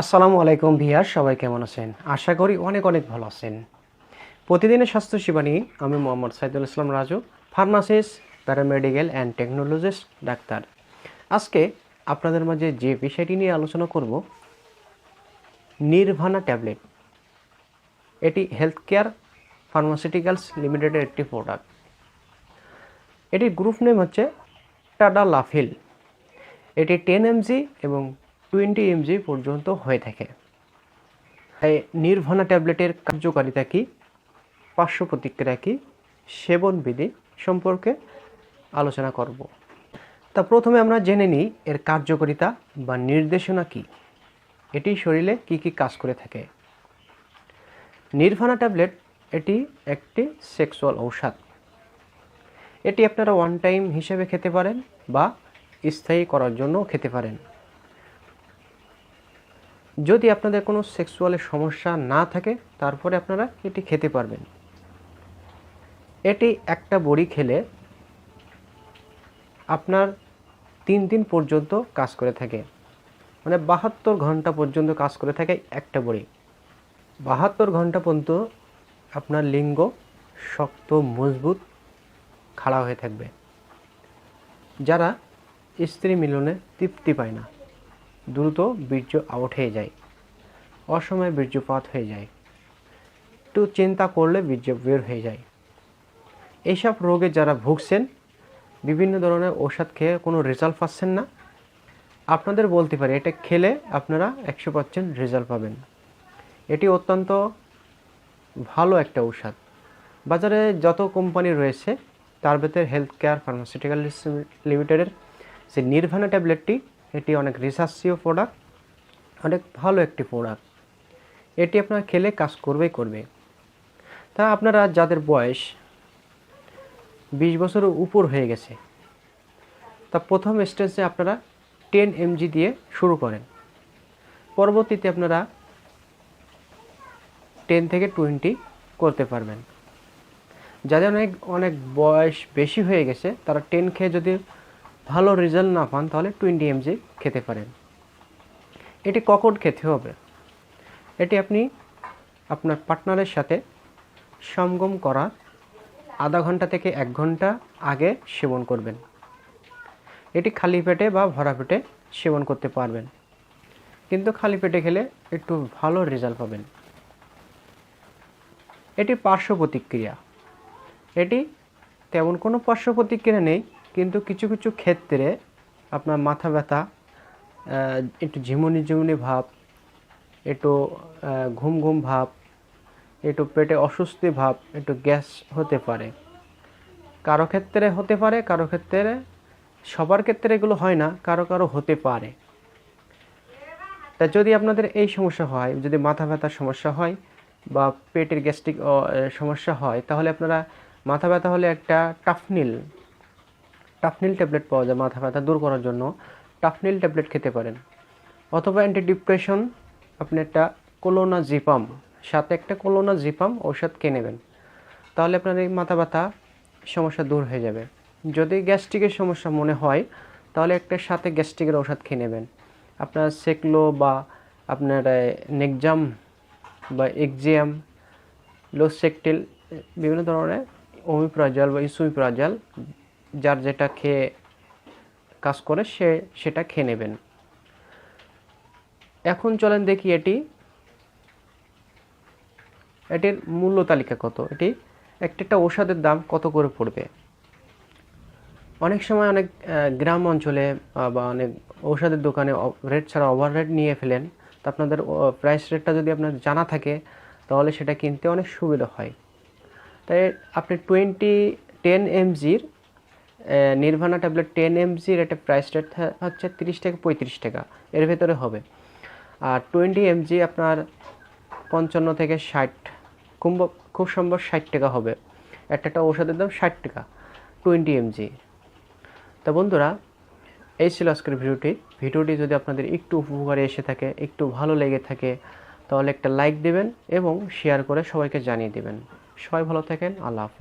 আসসালামু আলাইকুম ভিয়ার, সবাই কেমন আছেন? আশা করি অনেক অনেক ভালো আছেন। প্রতিদিনের স্বাস্থ্য সেবা নিয়ে আমি Mohammad Saidul Islam Raju, pharmacist, paramedical and technologist, doctor. আজকে আপনাদের মাঝে যে বিষয়টি নিয়ে আলোচনা করব, নির্ভানা ট্যাবলেট। এটি হেলথ কেয়ার ফার্মাসিউটিক্যালস লিমিটেডের একটি প্রোডাক্ট। এটির গ্রুপ নেম হচ্ছে টাডা লাফিল এটি টেন এমজি এবং টোয়েন্টি এমজি পর্যন্ত হয়ে থাকে। তাই নির্ভনা ট্যাবলেটের কার্যকারিতা কী, পার্শ্ব প্রতিক্রিয়া কী, সেবন বিধি সম্পর্কে আলোচনা করব। তা প্রথমে আমরা জেনে নিই এর কার্যকারিতা বা নির্দেশনা কী। এটি শরীরে কি কি কাজ করে থাকে। নির্ভানা ট্যাবলেট, এটি একটি সেক্সুয়াল ঔষধ। এটি আপনারা ওয়ান টাইম হিসেবে খেতে পারেন বা স্থায়ী করার জন্য খেতে পারেন। যদি আপনাদের কোনো সেক্সুয়ালের সমস্যা না থাকে, তারপরে আপনারা এটি খেতে পারবেন। এটি একটা বড়ি খেলে আপনার তিন দিন পর্যন্ত কাজ করে থাকে। মানে বাহাত্তর ঘণ্টা পর্যন্ত কাজ করে থাকে একটা বড়ি। বাহাত্তর ঘণ্টা পর্যন্ত আপনার লিঙ্গ শক্ত, মজবুত, খাড়া হয়ে থাকবে। যারা স্ত্রী মিলনে তৃপ্তি পায় না দ্রুত বীর্য আউট হয়ে যায়, অসময়ে বীর্যপাত হয়ে যায়। একটু চিন্তা করলে বীর্য বের হয়ে যায়। এইসব রোগে যারা ভুগছেন, বিভিন্ন ধরনের ওষুধ খেয়ে কোনো রেজাল্ট পাচ্ছেন না? আপনাদের বলতে পারি, এটা খেলে আপনারা একশো পার্সেন্ট রেজাল্ট পাবেন। এটি অত্যন্ত ভালো একটা ঔষধ। বাজারে যত কোম্পানি রয়েছে, তার ভেতরে হেলথ কেয়ার ফার্মাসিউটিক্যাল লিমিটেডের যে নির্ভানা ট্যাবলেটটি এটি অনেক রিসার্চীয় প্রোডাক্ট অনেক ভালো একটি প্রোডাক্ট এটি আপনার খেলে কাজ করবেই করবে। তা আপনারা যাদের বয়স বিশ বছরের উপর হয়ে গেছে, তা প্রথম স্টেজে আপনারা টেন এমজি দিয়ে শুরু করেন। পরবর্তীতে আপনারা টেন থেকে টোয়েন্টি করতে পারবেন। যাদের অনেক অনেক বয়স বেশি হয়ে গেছে, তারা টেন খেয়ে যদি ভালো রেজাল্ট না পান, তাহলে টোয়েন্টি এমজি খেতে পারেন। এটি কখন খেতে হবে? এটি আপনি আপনার পার্টনারের সাথে সঙ্গম করার আধা ঘণ্টা থেকে এক ঘণ্টা আগে সেবন করবেন। এটি খালি পেটে বা ভরা পেটে সেবন করতে পারবেন। কিন্তু খালি পেটে খেলে একটু ভালো রেজাল্ট পাবেন। এটি পার্শ্ব প্রতিক্রিয়া। এটি তেমন কোনো পার্শ্ব প্রতিক্রিয়া নেই কিন্তু কিছু কিছু ক্ষেত্রে আপনার মাথা ব্যথা একটু ঝিমুনি ঝিমুনি ভাব, একটু ঘুম ঘুম ভাব, একটু পেটে অস্বস্তি ভাব, একটু গ্যাস হতে পারে। কারও ক্ষেত্রে হতে পারে, কারও ক্ষেত্রে সবার ক্ষেত্রে এগুলো হয় না, কারও কারও হতে পারে। তা যদি আপনাদের এই সমস্যা হয়, যদি মাথা ব্যথার সমস্যা হয় বা পেটের গ্যাস্ট্রিক সমস্যা হয়, তাহলে আপনারা মাথা ব্যথা হলে একটা টাফনিল টাফনিল ট্যাবলেট পাওয়া যায়, মাথা ব্যথা দূর করার জন্য। টাফনিল ট্যাবলেট খেতে পারেন। অথবা অ্যান্টি ডিপ্রেশন আপনি একটা কোলোনা জিপাম সাথে একটা কোলোনা জিপাম ঔষধ কিনে নেবেন। তাহলে আপনার এই মাথা ব্যথা সমস্যা দূর হয়ে যাবে। যদি গ্যাস্ট্রিকের সমস্যা মনে হয়, তাহলে একটা সাথে গ্যাস্ট্রিকের ঔষধ খেয়ে নেবেন। আপনার সেকলো বা আপনার নেকজাম বা এক্সিয়াম, লোসেকটিল, বিভিন্ন ধরনের, ওমিপ্রাজাল বা ইসুমিপ্রাজাল যার যেটা খেয়ে কাজ করে, সে সেটা খেয়ে নেবেন। এখন চলেন দেখি এটি। এটির মূল্য তালিকা কত? এটি একটা একটা ওষুধের দাম কত করে পড়বে? অনেক সময় অনেক গ্রাম অঞ্চলে বা অনেক ঔষধের দোকানে রেট ছাড়া ওভার রেট নিয়ে ফেলেন। তো আপনাদের প্রাইস রেটটা যদি আপনার জানা থাকে, তাহলে সেটা কিনতে অনেক সুবিধা হয়। তাই আপনি টোয়েন্টি টেন এমজির নির্ভানা ট্যাবলেট টেন এমজির একটা প্রাইস রেট হচ্ছে তিরিশ থেকে পঁয়ত্রিশ টাকা। এর ভেতরে হবে। আর টোয়েন্টি এমজি আপনার পঞ্চান্ন থেকে ষাট, খুব খুব সম্ভব ষাট টাকা হবে। একটা একটা ওষুধের দাম ষাট টাকা টোয়েন্টি এমজি তা বন্ধুরা, এই ছিল আজকের ভিডিওটি। ভিডিওটি যদি আপনাদের একটু উপকারে এসে থাকে, একটু ভালো লেগে থাকে, তাহলে একটা লাইক দেবেন এবং শেয়ার করে সবাইকে জানিয়ে দেবেন। সবাই ভালো থাকেন, আল্লাহ হাফেজ।